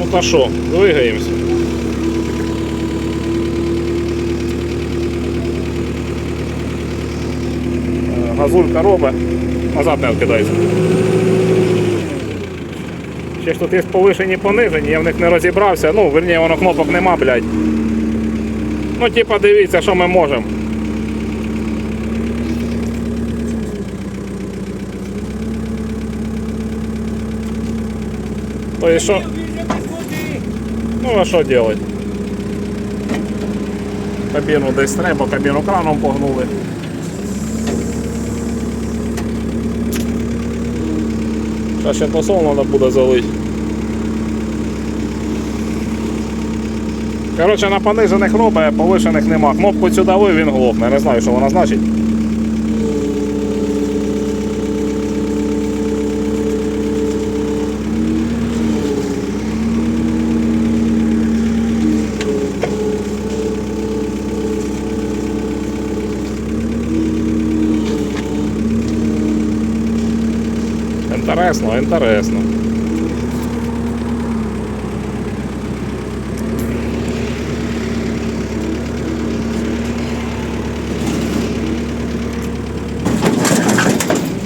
Ну та що, двигаємося. Е, Газулька робить, назад не відкидається. Ще ж тут є повишені понижені, я в них не розібрався. Ну, верні, воно кнопок нема, блядь. Ну, типа, дивіться, що ми можемо. То есть що? Ну а що делать? Кабіну десь треба, кабіну краном погнули. Зараз ще посол треба буде залити. Коротше, на понижених робить, повишених нема. Кнопку цю дали, він глохне. Не знаю, що вона значить. Інтересно, інтересно.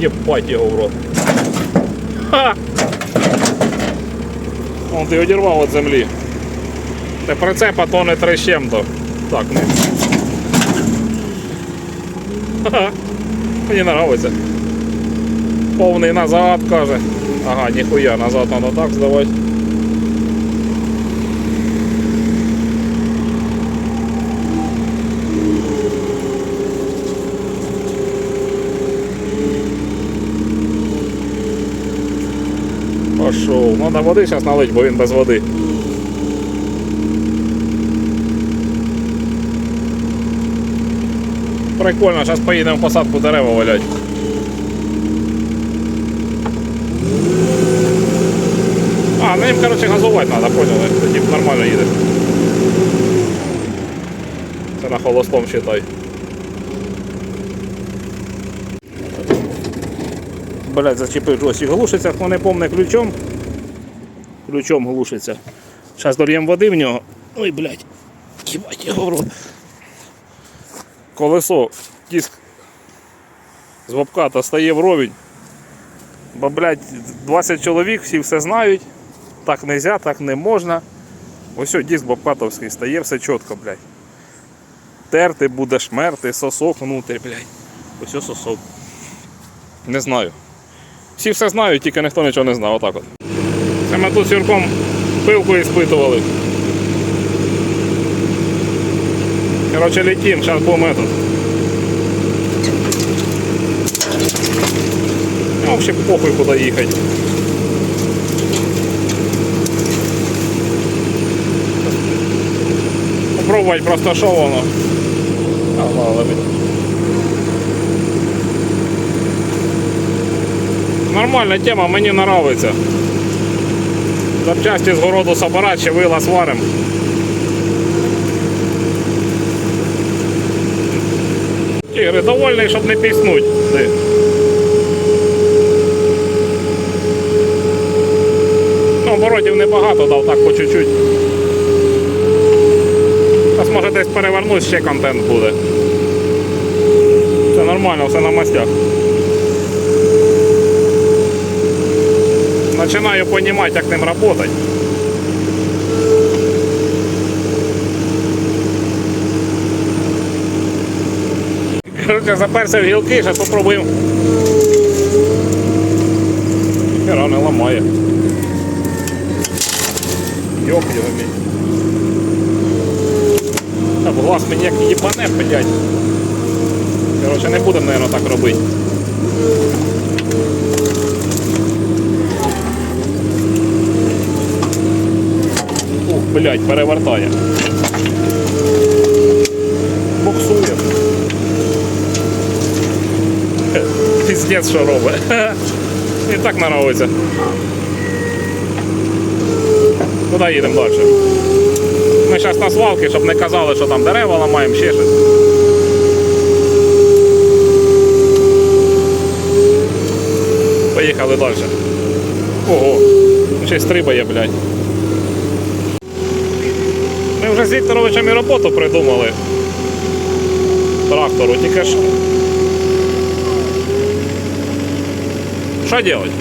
Єбать його в рот. Ха! Он ти одірвав від землі. Та прицепа то не трещем то. Так, ну. Ха-ха. Мені нравиться. Повний назад, каже. Ага, ніхуя, назад треба так здавати. Пошов. Надо води зараз налить, бо він без води. Прикольно, зараз поїдемо в посадку дерева валять. А, на ним, короче, газувати треба, поняли? Тоді нормально їде. Це на холостом считай. Блять, зачепив джойстик. Глушиться, хто не помне ключом. Ключом глушиться. Зараз дольємо води в нього. Ой, блядь. Їбать його в рот. Колесо, диск з бобката стає вровень. Бо, блядь, 20 чоловік, всі все знають. Так не можна, так не можна. Ось диск бобкатовський стає, все чітко, блядь. Терти буде шмерти, сосок внутрі, блядь. Ось сосок. Не знаю. Всі все знають, тільки ніхто нічого не знає. Отак от. Це ми тут з Юрком пилку іспитували. Короче, летим, зараз этот. Ну, взагалі похуй куди їхати. Попробувати просто що воно. Нормальна тема, мені подобається. Запчасті з городу собирати, ще вила сварим. Ігри довольний, щоб не піснуть. Ну, оборотів небагато дав, так по чуть-чуть. Може десь перевернуть, ще контент буде. Це нормально, все на мастях. Починаю розуміти, як ним працювати. Короче, заперся в гілки, зараз попробуємо. Хера не ламає. Йоп в глаз мені як їбане, блядь. Короче, не будемо, мабуть, так робити. Ух, блядь, перевертає. Боксує. Піздець, що робить. І так наровиться. Куди їдемо далі? Ми зараз на свалки, щоб не казали, що там дерева ламаємо, ще щось. Поїхали далі. Ого, ще стрибає, блядь. Ми вже з Вікторовичем і роботу придумали. Трактору, тільки ж. Що робити?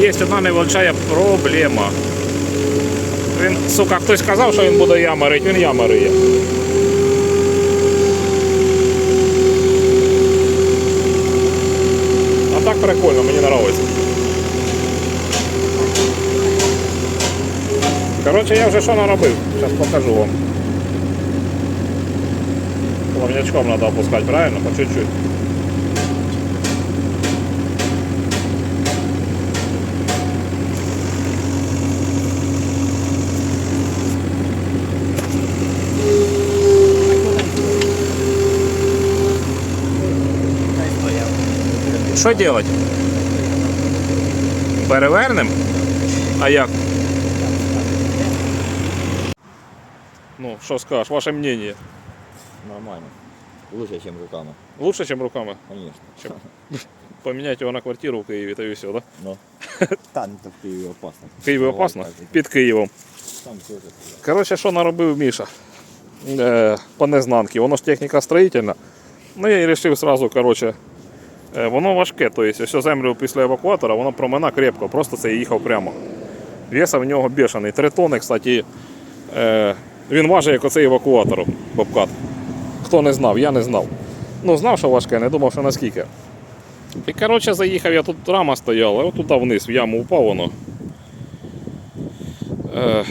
Є одна невеличка проблема. Він, сука, хтось сказав, що він буде ямарить, він ямариє. А так прикольно, мені подобається. Коротше, я вже що наробив, зараз покажу вам. Плавнячком треба опускати, правильно? По чуть-чуть. Що робити? Перевернемо? А як? Ну, що скажеш, ваше мнение? Нормально. Лучше, чем руками, Лучше, ніж руками? конечно. Чем? Поміняти його на квартиру в Києві та і все, да? Но. Там то в Киеве опасно. В Києві опасно? Під Києвом. Там тоже. Коротше, що наробив Міша? Е, по незнанки. Воно ж техніка строїтельна. Ну я і вирішив сразу, коротше, е, воно важке, тобто ось землю після евакуатора, воно промина крепко, просто це їхав прямо. Веса в нього бешений. Три тони, кстати, е, він важить, як оцей евакуатор бобкат. Хто не знав, я не знав. Ну, знав, що важке, не думав, що наскільки. І коротше заїхав, я тут рама стояла, от туди вниз, в яму упав воно. Е,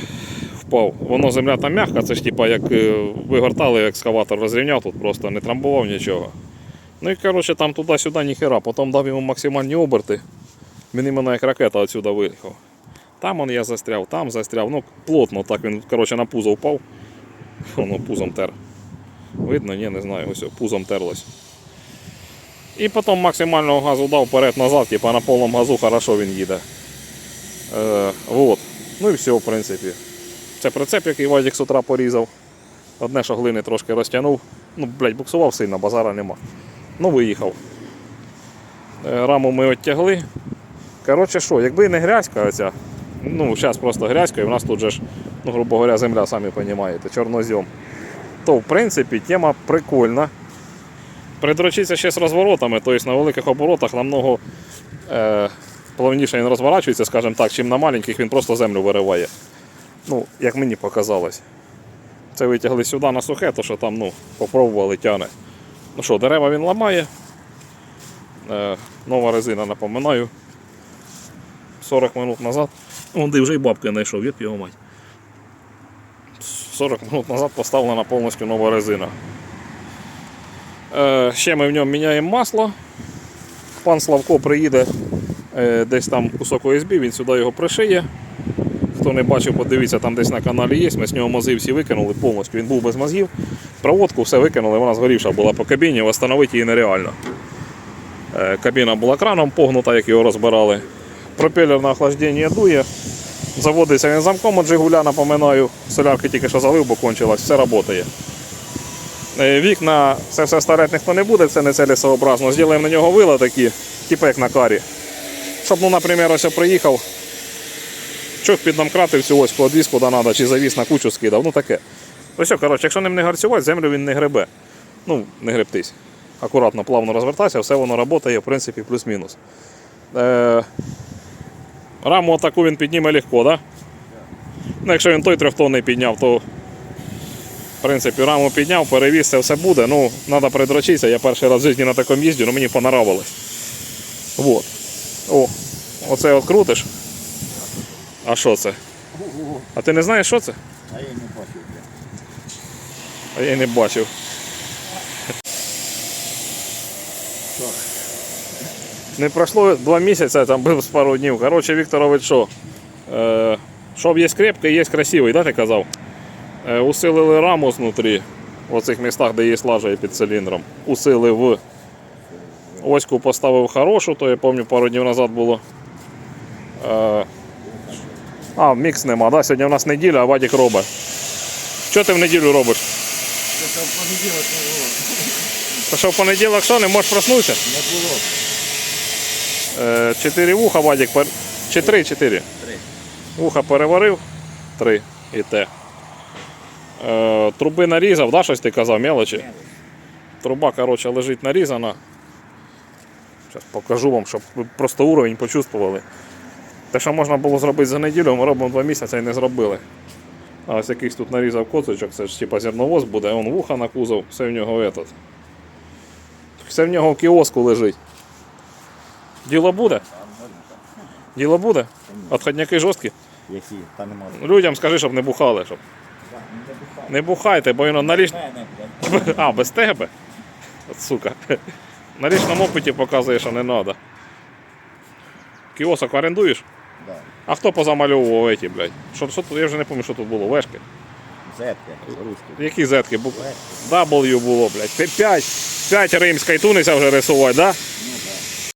впав. Воно земля там м'яка, це ж типа як е, вигортали екскаватор, розрівняв тут просто, не трамбував нічого. Ну і коротше там туди-сюди ніхера, потім дав йому максимальні оберти. Він іменно як ракета отсюди виїхав. Там он я застряв, там застряв. Ну, плотно так він коротше, на пузо впав. Воно пузом тер. Видно, ні, не знаю, ось пузом терлось. І потім максимального газу дав вперед-назад, типа на повному газу хорошо він їде. Е, вот. Ну і все, в принципі. Це прицеп, який Вадік з утра порізав. Одне, що глини трошки розтягнув. Ну, блядь, буксував сильно, базара нема. Ну, виїхав. Е, Раму ми оттягли. Коротше, що, якби не грязька оця, ну, зараз просто грязька, і в нас тут же ж, ну, грубо говоря, земля, самі розумієте, чорнозем. То, в принципі, тема прикольна. Придрочиться ще з розворотами, тобто на великих оборотах намного е, плавніше він розворачується, скажімо так, чим на маленьких він просто землю вириває. Ну, як мені показалось. Це витягли сюди на сухе, то що там ну, попробували тяне. Ну що, дерева він ламає. Е, нова резина, напоминаю. 40 минут назад. Вон де вже і бабки знайшов, як його мать. 40 минут назад поставлена повністю нова резина. Е, ще ми в ньому міняємо масло. Пан Славко приїде е, десь там кусок ОСБ, він сюди його пришиє. Хто не бачив, подивіться, там десь на каналі є. Ми з нього мози всі викинули повністю. Він був без мозгів. Проводку все викинули, вона згорівша була по кабіні, встановити її нереально. Е, Кабіна була краном погнута, як його розбирали. Пропелер на охлаждення дує. Заводиться він замком від Жигуля, напоминаю. Солярки тільки що залив, бо кончилась, все працює. Е, Вікна, це все старет ніхто не буде, це не цілесообразно. Зробимо на нього вила такі, типу як на карі. Щоб, ну, наприклад, ось я приїхав, чок піднамкратив цю ось подвіз куди треба, чи завіс на кучу скидав, ну таке. Ось, коротше, якщо ним не гарцювати, землю він не гребе. Ну, не гребтись. Акуратно, плавно розвертайся, все воно працює, в принципі, плюс-мінус. Е, раму таку він підніме легко? Да? Ну, якщо він той трьохтонний підняв, то в принципі раму підняв, перевіз, це все буде. Ну, треба придрочитися. Я перший раз в житті на такому їздю, але мені понравилось. Вот. О, оце от крутиш. А що це? А ти не знаєш, що це? А я не бля. А я не бачив. Не пройшло два місяці, там був з пару днів. Коротше, Вікторович що? Е, щоб є крепкий, є красивий, да, ти казав? Е, усилили раму знутрі, в оцих містах, де є лажа під циліндром. Усилив. Оську поставив хорошу, то я пам'ятаю пару днів назад було. Е, а, мікс нема, да? Сьогодні у нас неділя, а Вадік робить. Що ти в неділю робиш? Це в понеділок не було. Та що в понеділок що, не можеш проснутися? Не було. Е, Чотири вуха, Вадік, пер... чи три, чотири. Три. Вуха переварив. Три і те. Е, труби нарізав, да, щось ти казав, мелочі? Труба, коротше, лежить нарізана. Зараз покажу вам, щоб ви просто уровень почувствували. Те, що можна було зробити за неділю, ми робимо два місяці і не зробили. А ось якийсь тут нарізав коцочок, це ж типа зерновоз буде, он вуха на кузов, все в нього этот. Все в нього в кіоску лежить. Діло буде? Діло буде? Отходняки жорсткі? Які? Та нема. Людям скажи, щоб не бухали. Щоб. Не бухайте, бо воно на річ... А, без тебе? От сука. На річному опиті показує, що не треба. Кіосок орендуєш? А хто позамальовував еті, блядь? Що, що тут? Я вже не пам'ятаю, що тут було. Вешки. Зетки, русські. Які зетки? W було, блядь. 5, 5 римська і тунися вже рисувати, да? Ну,